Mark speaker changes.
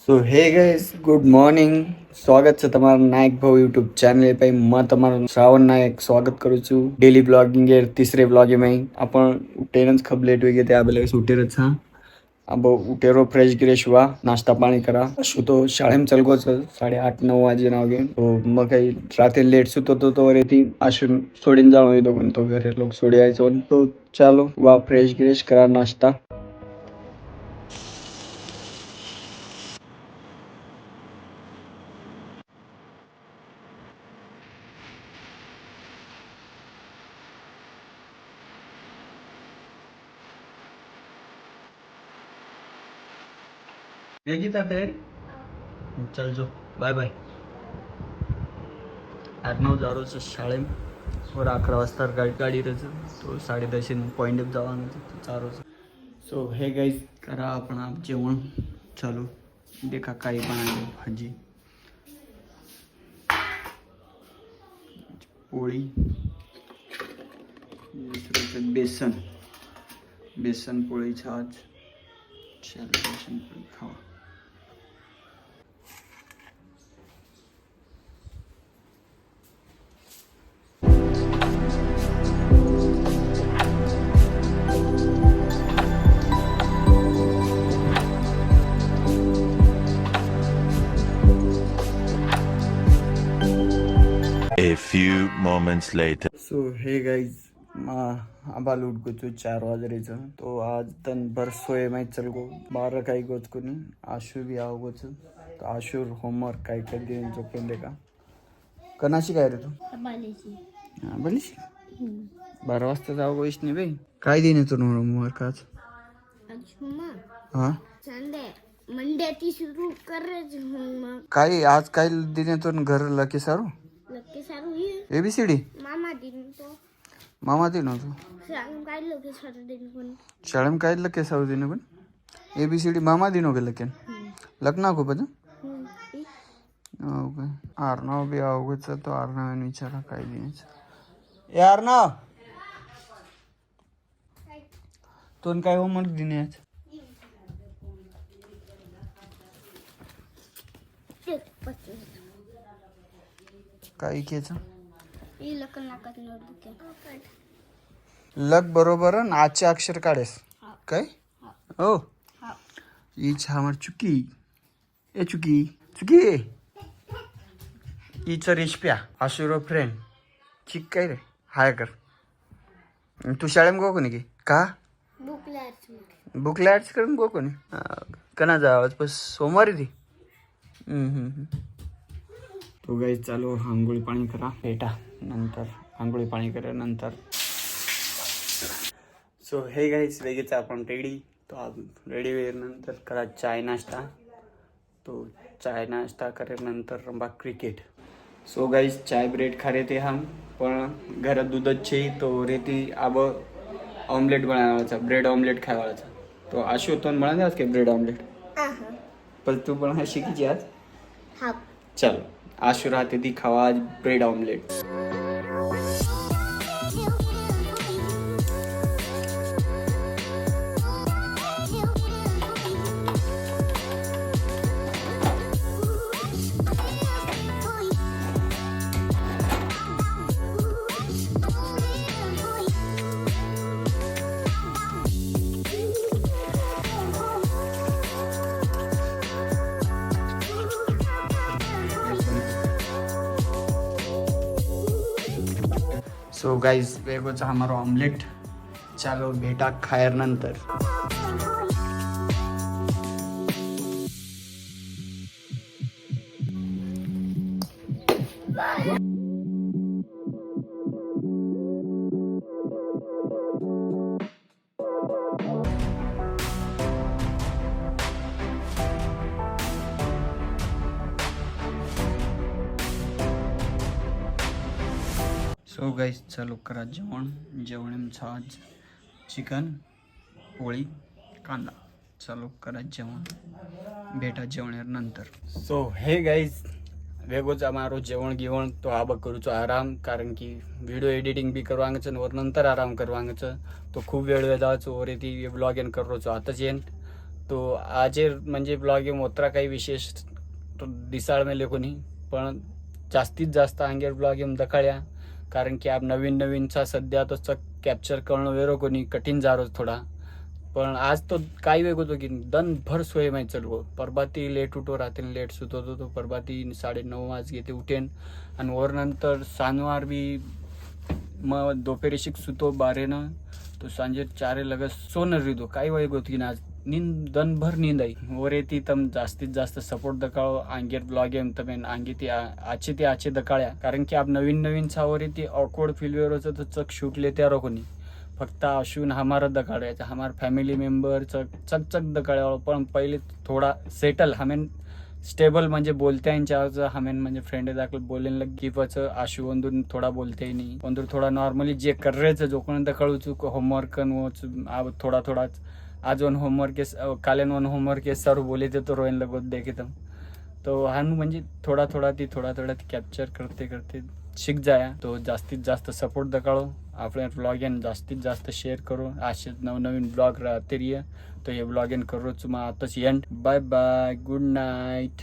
Speaker 1: સો hey guys good morning સ્વાગત છે તમારું નાયક ભાવ યુટ્યુબ ચેનલ પર मैं તમારું શ્રાવણ નાયક સ્વાગત કરું છું डेली ब्लॉगिंग गे तिसरे ब्लॉग में आपण उठेनच खब लेट वगैरे ते आबेले उठेरच हा अब उठेरो फ्रेश गिरेश व्हा नाश्ता पाणी करा शू तो शाळेम चलगोच साडेआठ नऊ वाजे नाव घेऊन तो मग काही रात्री लेट सुतो तो तो रे ती आशून सोडीन जाऊन येतो पण तो घरी लोक सोडी यायचो तो चालो वा फ्रेश गिरेश करा नाश्ता त्याची तर तयारी? चल जो बाय बाय अर्णव जा रोज शाळेम और अकरा वाजता गाडी गाडी रच तो साडे दशेन पॉईंट जावा चार रोज सो हे गाईज करा आपण आप जेवण. चालू देखा काही बनवले भाजी. पोळी. बेसन. बेसन पोळी छाछ बेसन
Speaker 2: पोळी खावा. Moments later.
Speaker 1: So hey guys मा आबा लूट गोचू चार वाजरेचं तो आज तन भर सोय माहीत चल गो बारा काही गोच कोणी आशू बी आव गोच तो आशूर होमवर्क काय काय देईन जो केले का? कनाशी काय रे तू? हा बोलीस बारा वाजता जाऊ गोईस नाही बाई. काय देईन तू होमवर्क आज? हा?
Speaker 3: संडे. मंडे ती सुरू करायच मग
Speaker 1: काय आज काय देईन तू घर लकी सारू?
Speaker 3: सारू ये
Speaker 1: एबीसीडी
Speaker 3: मामा दिन तो
Speaker 1: मामा दिन तू।
Speaker 3: सांग काय लक्की सारू दिन कोण
Speaker 1: शाळेम काय लके सारू दिन पण एबीसीडी मामा दिन हो लकेन। लग्न खूप
Speaker 3: हम्म. इ-
Speaker 1: हो काय आरनाव बी अवघडच तो आरनावाने विचारा काय द्यायचं ए आरनाव तो काय होमवर्क दिने आज
Speaker 3: ते पचन.
Speaker 1: काय घ्यायचं? लग बरोबर आजचे अक्षर काढेस. काय? हो.
Speaker 3: हा.
Speaker 1: ई छामर चुकी. ए चुकी. चुकी ईचं रेशप्या आशुरो फ्रेंड चिक काय रे? हाय कर. तू शाळेम गो कोणी की? का?
Speaker 3: बुक
Speaker 1: लाईट्स करून गो कोणी? कना जा बस सोमवारी ती. तो गाईज चालू. आंघोळी पाणी करा. भेटा नंतर आंघोळी पाणी करा नंतर सो हे गाईज लगेच आपण रेडी तो रेडी वेळेनंतर करा चाय नाश्ता. तो चाय नाश्ता करे नंतर रंबा क्रिकेट सो गाईज चाय ब्रेड खा रहे हम पण घरात दूधच छे तो रेती अब ऑमलेट बनवायचा ब्रेड ऑमलेट खायवायचा. तो आशू तो बनवायचा आज के ब्रेड ऑमलेट पण तू पण हा शिकीची आज?
Speaker 3: चल.
Speaker 1: आज शुरू होती थी खवाज ब्रेड ऑमलेट सो गाईज वेगोचा हमारो ऑमलेट चालो भेटा खायर नंतर सो गाईज चालू करा जेवण. जेवण आमचं आज चिकन पोळी कांदा. चालू करा जेवण. भेटा जेवणानंतर सो हे गाईज वेगोच मारो जेवण गिवण तो आबा करूचो आराम कारण की व्हिडिओ एडिटिंग बी करवांगचं वर नंतर आराम करवांगचं तो खूप वेळ वेळ जायचो वर ती ब्लॉग येन करोचो. आताच येन तो आजे म्हणजे ब्लॉग येऊन ओतरा काही विशेष दिसाळ मेले कोणी पण जास्तीत जास्त अंगेर ब्लॉग येऊन दखाळ्या. कारण की आप नवीन नवीनचा सध्या तो चक कॅप्चर करणं वेरो कोणी कठीण जारो थोडा. पण आज तो काय वेग होतो की दनभर सोय माहीत चलवो परबाती लेट उठो रात्री लेट सुत होतो तो. परबाती साडे नऊ वाज घेते उठेन. आणि वर नंतर सानवार बी मग दोपेरी सुतो बारेनं. तो सांजे चारे लगत सोनर रिदो. काय वेग होतो की ना आज ನಿನ್ನ ದನ್ಭರ್ ನಿಂದೈ ಓರೇತಿ ತಮ್ಮ जास्तीत जास्त सपोर्ट दकाळ आंगेर ब्लॉगेम तमेन आंगी ती आचे ते आचे दकाळ्या. कारण की आप नवीन नवीन सावरे ती ऑकवर्ड फीलवेअर होतं तर चक शूटले त्या रोखोनी फक्त अशून हमारा दकाळ याचा हमार फॅमिली मेंबर चक चक चक दकाळ्या पण पहिले थोडा सेटल हमेन स्टेबल म्हणजे बोलत्यांच्या हमेन म्हणजे फ्रेंड दाखल बोलेन लग गिफच आशू ಒಂದೂರು थोडा बोलते नाही ಒಂದೂರು थोडा नॉर्मली जे कर्रेचं जोपर्यंत कळूच होमवर्क कनवच थोडा थोडाच आज वन होमवर्क के काल होमवर्क के सर बोले थे तो रोहन लगोत देखे तुम। तो हन म्हणजे थोडा थोडा ती थोडा थोडा ती कॅप्चर करते करते शिक जाया। तो जास्तीत जास्त सपोर्ट दकाळो आपले ब्लॉग एन जास्तीत जास्त शेअर करू। असे नवनवीन ब्लॉग राहते रिय तो हे ब्लॉग एन करू तुम्हा आताच and bye bye good night